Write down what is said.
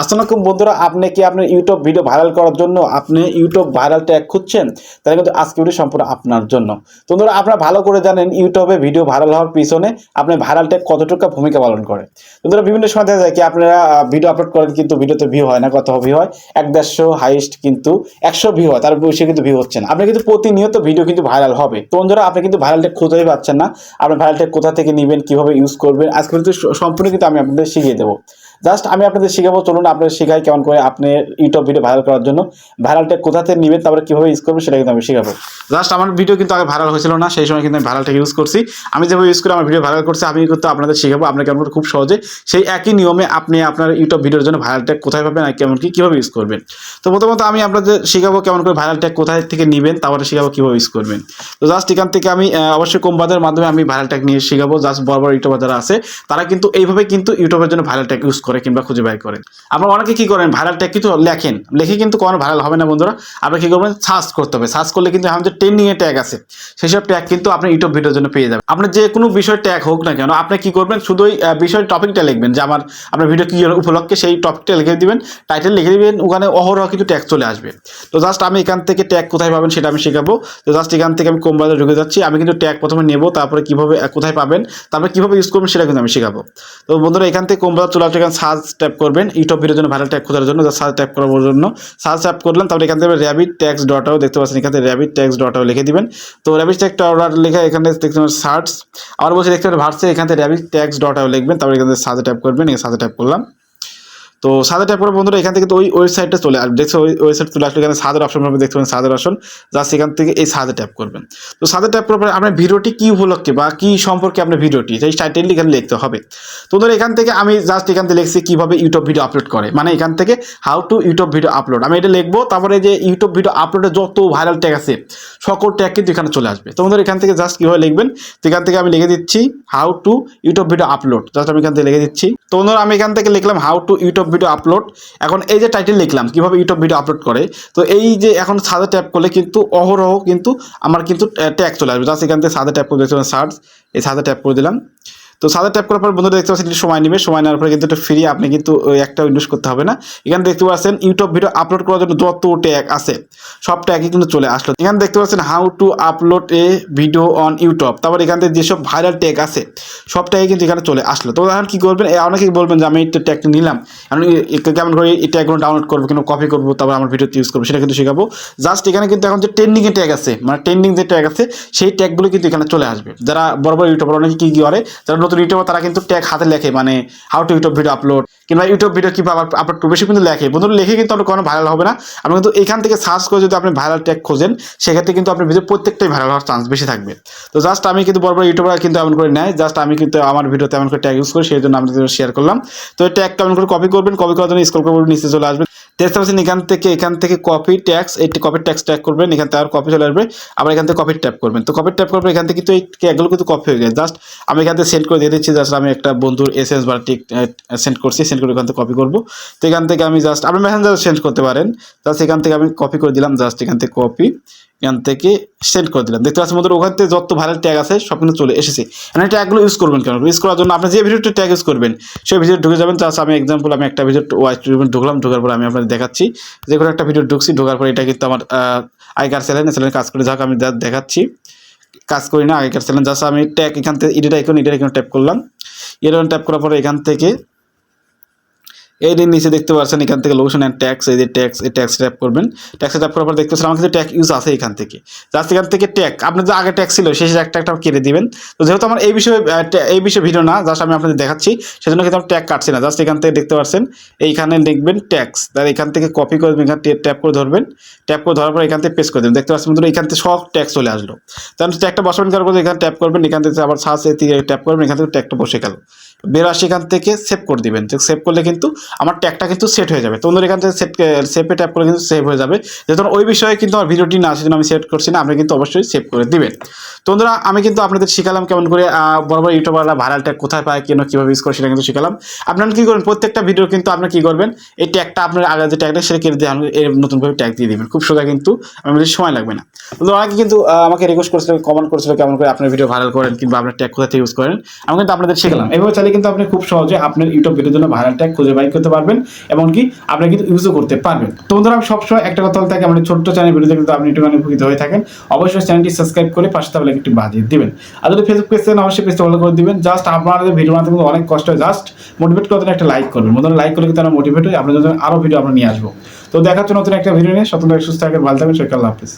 আসসালামাইকুম বন্ধুরা, আপনি কি আপনার ইউটিউব ভিডিও ভাইরাল করার জন্য আপনি ইউটিউব ভাইরাল ট্যাগ খুঁজছেন? তাহলে কিন্তু আজকে ভিডিও সম্পূর্ণ আপনার জন্য। বন্ধুরা, আপনারা ভালো করে জানেন ইউটিউবে ভিডিও ভাইরাল হওয়ার পিছনে আপনার ভাইরাল ট্যাগ কতটুকু ভূমিকা পালন করে। বন্ধুরা, বিভিন্ন সময় দেখা যায় কি আপনারা ভিডিও আপলোড করেন কিন্তু ভিডিওতে ভিউ হয় না কত ভিউ হয়। এক দেড়শো হাইস্ট কিন্তু একশো ভিউ হয়, তার বেশি কিন্তু ভিউ হচ্ছে না। আপনি কিন্তু প্রতিনিয়ত ভিডিও কিন্তু ভাইরাল হবে। তো বন্ধুরা, আপনি কিন্তু ভাইরাল ট্যাগ খুঁজেই পাচ্ছেন না। আপনি ভাইরাল ট্যাগ কোথা থেকে নেবেন, কীভাবে ইউজ করবেন আজকে কিন্তু সম্পূর্ণ কিন্তু আমি আপনাদের শিখিয়ে দেবো। জাস্ট আমি আপনাদের শেখাবো, চলুন আপনাদের শেখাই কেমন করে আপনি ইউটিউব ভিডিও ভাইরাল করার জন্য। ভাইরাল ট্যাগ কোথা থেকে নেবেন, তারপরে কীভাবে ইউজ করবেন সেটা কিন্তু আমি শেখাবো। জাস্ট আমার ভিডিও কিন্তু আগে ভাইরাল হয়েছিল না, সেই সময় কিন্তু আমি ভাইরাল ট্যাগ ইউজ করছি। আমি যেভাবে ইউজ করে আমার ভিডিও ভাইরাল করছি, আমি কিন্তু আপনাদের শেখাবো আপনাকে কেমন খুব সহজে সেই একই নিয়মে আপনি আপনার ইউটিউব ভিডিওর জন্য ভাইরাল ট্যাগ কোথায় পাবেন আর কেমন কি কীভাবে ইউজ করবেন। তো প্রথমত আমি আপনাদের শেখাবো কেমন করে ভাইরাল ট্যাগ কোথায় থেকে নেবেন, তারপরে শেখাবো কীভাবে ইউজ করবেন। তো জাস্ট এখান থেকে আমি অবশ্যই কম মাধ্যমে আমি ভাইরাল ট্যাগ নিয়ে শেখাবো জাস্ট বড় বড় ইউটিউবার যারা আছে, তারা কিন্তু এইভাবে কিন্তু ইউটিউবের জন্য ভাইরাল ট্যাগ ইউজ করে। কিংবা খুঁজে বের করেন। আপনারা অনেকে কি করেন ভাইরাল ট্যাগ কিন্তু লেখেন। লিখে কিন্তু কোনো ভাইরাল হবে না বন্ধুরা। আপনি কি করবেন? সার্চ করতে হবে। সার্চ করলে কিন্তু যে ট্রেন্ডিং এ ট্যাগ আছে, সেসব ট্যাগ কিন্তু আপনি ইউটিউব ভিডিওর জন্য পেয়ে যাবেন। আপনার যে কোনো বিষয় ট্যাগ হোক না কেন, আপনি কি করবেন? শুধু ওই বিষয় টপিকটা লিখবেন যে আমার, আপনার ভিডিও কি উপলক্ষে সেই টপিকটা লিখে দিবেন টাইটেল লিখে দিবেন, ওখানে অহরহ কিন্তু ট্যাগ চলে আসবে। তো জাস্ট আমি এখান থেকে ট্যাগ কোথায় পাবেন সেটা আমি শেখাবো। তো জাস্ট এখান থেকে আমি কম বাজারে ঢুকে যাচ্ছি, আমি কিন্তু ট্যাগ প্রথমে নেব, তারপরে কীভাবে কোথায় পাবেন, তারপরে কীভাবে ইউজ করবেন সেটা কিন্তু আমি শেখাবো। তো বন্ধুরা, এখান থেকে কম বাজার চলে আসলে সার্চ ট্যাপ করবেন, ইউটিউব ভিডিওর জন্য ভাইরাল ট্যাগ খোঁজার জন্য সার্চ ট্যাপ করার জন্য। সার্চ ট্যাপ করলাম তারপরে এখান থেকে র্যাবিট ট্যাক্স ডটাও দেখতে পাচ্ছেন, এখান থেকে র্যাবিট ট্যাক্স ডটাও লিখে দিবেন। তো র্যাবিট ট্যাক্স ডট লেখা এখানে দেখতে পাচ্ছেন সার্চ আবার বলছি দেখতে পাচ্ছেন ভার্সে এখান থেকে র্যাবিট ট্যাক্স ডটাও লিখবেন, তারপরে এখান থেকে সার্চে ট্যাপ করবেন, এখানে সার্চে ট্যাপ করলাম। তো সাদা ট্যাপ করে বন্ধুরা এখান থেকে তো ওই ওয়েবসাইটটা চলে আসবে। দেখছ ওই ওয়েবসাইট চলে আসলে এখানে সাদের অপশন পাবে দেখতে পাবেন সাদের অপশন জাস্ট এখান থেকে এই সাদে ট্যাপ করবেন। তো সাদা ট্যাপ করার পরে আপনার ভিডিওটি কী উপলক্ষে বা কী সম্পর্কে আপনার ভিডিওটি, সেই টাইটেল এখানে লিখতে হবে। তো ধরো এখান থেকে আমি জাস্ট এখান থেকে লিখছি কীভাবে ইউটিউব ভিডিও আপলোড করে। মানে এখান থেকে how to YouTube video upload আমি এটা লিখব, তারপরে যে ইউটিউব ভিডিও আপলোডে যত ভাইরাল ট্যাগ আছে, সকল ট্যাগ কিন্তু এখানে চলে আসবে। তো বন্ধুরা এখান থেকে জাস্ট কীভাবে লিখবেন, তো এখান থেকে আমি লিখে দিচ্ছি how to YouTube video upload just আমি এখান থেকে লিখে দিচ্ছি। তো বন্ধুরা আমি এখান থেকে লিখলাম how to YouTube video upload এখন এই যে টাইটেল লিখলাম, কীভাবে ইউটিউব ভিডিও আপলোড করে, তো এই যে এখন সাদা ট্যাপ করলে কিন্তু অহরহ কিন্তু আমার কিন্তু ট্যাগ চলে আসবে। জাস্ট এখান থেকে সাদা ট্যাপ করে দেখতে সার্চ এই সাদা ট্যাপ করে দিলাম। তো সাদা ট্যাপ করার পর বন্ধুরা দেখতে পাচ্ছেন সময় নেবে। সময় নেওয়ার পরে কিন্তু এটা ফ্রি আপনি কিন্তু একটা ইনভেস্ট করতে হবে না। এখানে দেখতে পাচ্ছেন ইউটিউব ভিডিও আপলোড করার জন্য যত ট্যাগ আছে, সব ট্যাগই কিন্তু চলে আসলো। এখানে দেখতে পাচ্ছেন how to upload a video on YouTube তারপর এখান থেকে যেসব ভাইরাল ট্যাগ আছে, সব ট্যাগই কিন্তু এখানে চলে আসলো। তো এখন কি করবেন অনেকেই বলবেন যে আমি এই ট্যাগটা নিলাম। এ- কেমন করে, এই ট্যাগগুলো ডাউনলোড করব কিংবা কপি করব, তারপর আমার ভিডিওতে ইউজ করব, সেটা কিন্তু শেখাবো। জাস্ট এখানে কিন্তু এখন যে ট্রেন্ডিংয়ে ট্যাগ আছে মানে ট্রেন্ডিং যে ট্যাগ আছে, সেই ট্যাগগুলো কিন্তু এখানে চলে আসবে। যারা বড় বড় ইউটিউবার অনেকে কি করে, যারা নতুন ইউটিউবার তারা কিন্তু ট্যাগ হাতে লেখে মানে how to YouTube video upload কিংবা ইউটিউব ভিডিও কীভাবে আপলোড করবে সে কিন্তু লেখে। বন্ধুরা, লিখে কিন্তু আপনার কোনো ভাইরাল হবে না। আপনি কিন্তু এখান থেকে সার্চ করে যদি আপনি ভাইরাল ট্যাগ খোঁজেন, সেক্ষেত্রে কিন্তু আপনার ভিডিও প্রত্যেকটাই ভাইরাল হওয়ার চান্স বেশি থাকবে। তো জাস্ট আমি কিন্তু বড় বড় ইউটিউবার কিন্তু এমন করে নেয় জাস্ট আমি কিন্তু আমার ভিডিওতে এমন করে ট্যাগ ইউজ করি, সেই জন্য আপনাদের শেয়ার করলাম। তো এই ট্যাগ কেমন করে কপি করবেন কপি করার জন্য স্কল করবেন নিচে চলে আসবে দেখতে পাচ্ছেন এখান থেকে এখান থেকে কপি ট্যাক্স এই কপি ট্যাক্স ট্যাগ করবেন, এখান থেকে আর কপি চলে আসবে। আবার এখান থেকে কপি ট্যাপ করবেন। তো কপি ট্যাপ করবেন এখান থেকে কিন্তু এই ট্যাগগুলো কিন্তু কপি হয়ে গেছে। জাস্ট আমি এখান থেকে সেন্ড করে দিয়ে দিচ্ছি জাস্ট আমি একটা বন্ধুর এস এস বা সেন্ড করছি সেন্ড করে এখান থেকে কপি করব। তো এখান থেকে আমি জাস্ট আপনি মেসেঞ্জার সেন্ড করতে পারেন। জাস্ট এখান থেকে আমি কপি করে দিলাম জাস্ট এখান থেকে কপি এখান থেকে সেন্ড করে দিলাম দেখতে পাচ্ছেন মধ্যে ওখান থেকে যত ভাইরাল ট্যাগ আছে সব কিন্তু চলে এসেছে। মানে ট্যাগগুলো ইউজ করবেন কেন? ইউজ করার জন্য আপনি যে ভিডিওটি ট্যাগ ইউজ করবেন, সেই ভিডিও ঢুকে যাবেন। জাস্ট আমি এক্সাম্পল আমি একটা ভিডিও ঢুকলাম, ঢোকার পর আমি আপনাদের দেখাচ্ছি। যে কোনো একটা ভিডিও ঢুকছি, ঢোকার পর এটা কিন্তু আমার আগেকার চ্যানেল চ্যানেলে কাজ করে। যাক, আমি যা দেখাচ্ছি। কাজ করি না, আগেকার চ্যানেল জাস্ট আমি ট্যাগ এখান থেকে edit icon edit icon tap করলাম। এরকম ট্যাপ করার পরে এখান থেকে এই নিচে দেখতে পাচ্ছেন, এখান থেকে লোকেশন অ্যান্ড ট্যাক্স এই যে ট্যাক্স এই ট্যাক্স ট্যাপ করবেন। ট্যাক্সে ট্যাপ করার পর দেখতে পাচ্ছেন, আমার কিন্তু ট্যাগ ইউজ আছে এখান থেকে। জাস্ট এখান থেকে ট্যাক আপনার যে আগে ট্যাক্স ছিল সেই একটা কেটে দিবেন। তো যেহেতু আমার এই বিষয়ে এই বিষয়ে ভিডিও না জাস্ট আমি আপনাদের দেখাচ্ছি, সেজন্য কিন্তু আমি ট্যাগ কাটছি না। জাস্ট এখান থেকে দেখতে পাচ্ছেন, এইখানে লিখবেন ট্যাক্স তাহলে এখান থেকে কপি করে এখান ট্যাপ করে ধরবেন। ট্যাপ করে ধরার পর এখান থেকে পেস্ট করে দেবেন। দেখতে পাচ্ছেন এখান থেকে সব ট্যাক্স চলে আসলো। তাহলে ট্যাগটা বসাবেন করার পর এখানে ট্যাপ করবেন, এখান থেকে আবার সার্চ ট্যাপ করবেন, এখান থেকে ট্যাগটা বসে গেল। বের আসে এখান থেকে সেভ করে দিবেন। সেভ করলে কিন্তু আমার ট্যাগটা কিন্তু সেট হয়ে যাবে। তো বন্ধুরা এখান থেকে সেভ সেভে ট্যাপ করে কিন্তু সেভ হয়ে যাবে। যেহেতু ওই বিষয়ে কিন্তু আমার ভিডিওটি না সেজন্য আমি সেভ করছি না, আপনি কিন্তু অবশ্যই সেভ করে দিবেন। তো বন্ধুরা, আমি কিন্তু আপনাদের শিখালাম কেমন করে বড় বড় ইউটিউবাররা ভাইরাল ট্যাগ কোথায় পায়, কেন, কীভাবে ইউজ করে সেটা কিন্তু শিখালাম। আপনারা কী করবেন, প্রত্যেকটা ভিডিও কিন্তু আপনি কী করবেন, এই ট্যাগটা আপনার আগে যে ট্যাগটা সেটা কেটে দিয়ে এর নতুনভাবে ট্যাগ দিয়ে দিবেন। খুব সোজা কিন্তু আমি বলি সময় লাগবে না। অনেকে কিন্তু আমাকে রিকোয়েস্ট করেছিল কমেন্ট করেছিল কেমন করে আপনার ভিডিও ভাইরাল করেন কিংবা আপনার ট্যাগ কোথা থেকে ইউজ করেন, আমি কিন্তু আপনাদের শিখালাম। এভাবে চাইলে কিন্তু আপনি খুব সহজে আপনার ইউটিউব ভিডিওর জন্য ভাইরাল ট্যাগ খুঁজে বাই করতে পারবেন, এমনকি আপনি কিন্তু ইউজও করতে পারবেন। তো বন্ধুরা সবসময় একটা কথা থাকি, আমাদের ছোট্ট চ্যানেল ভিডিওতে কিন্তু আপনি একটুখানি উপকৃত হয়ে থাকেন। অবশ্যই চ্যানেলটি সাবস্ক্রাইব করে পাশে তাহলে একটি বাজিয়ে দিবেন। আর যদি ফেসবুক পেজ থেকে অবশ্যই পেজটা ফলো করে দিবেন। জাস্ট আপনাদের ভিডিও বানাতে কিন্তু অনেক কষ্ট হয়। জাস্ট মোটিভেট করতে একটা লাইক করবেন। মধ্যে লাইক করলে কিন্তু আমরা মোটিভেট হই। আপনাদের জন্য আরও ভিডিও আমরা নিয়ে আসব। তো দেখার জন্য নতুন একটা ভিডিও নিয়ে। স্বতন্ত্র সুস্থ থাকেন ভালো থাকবেন আল্লাহ হাফিজ।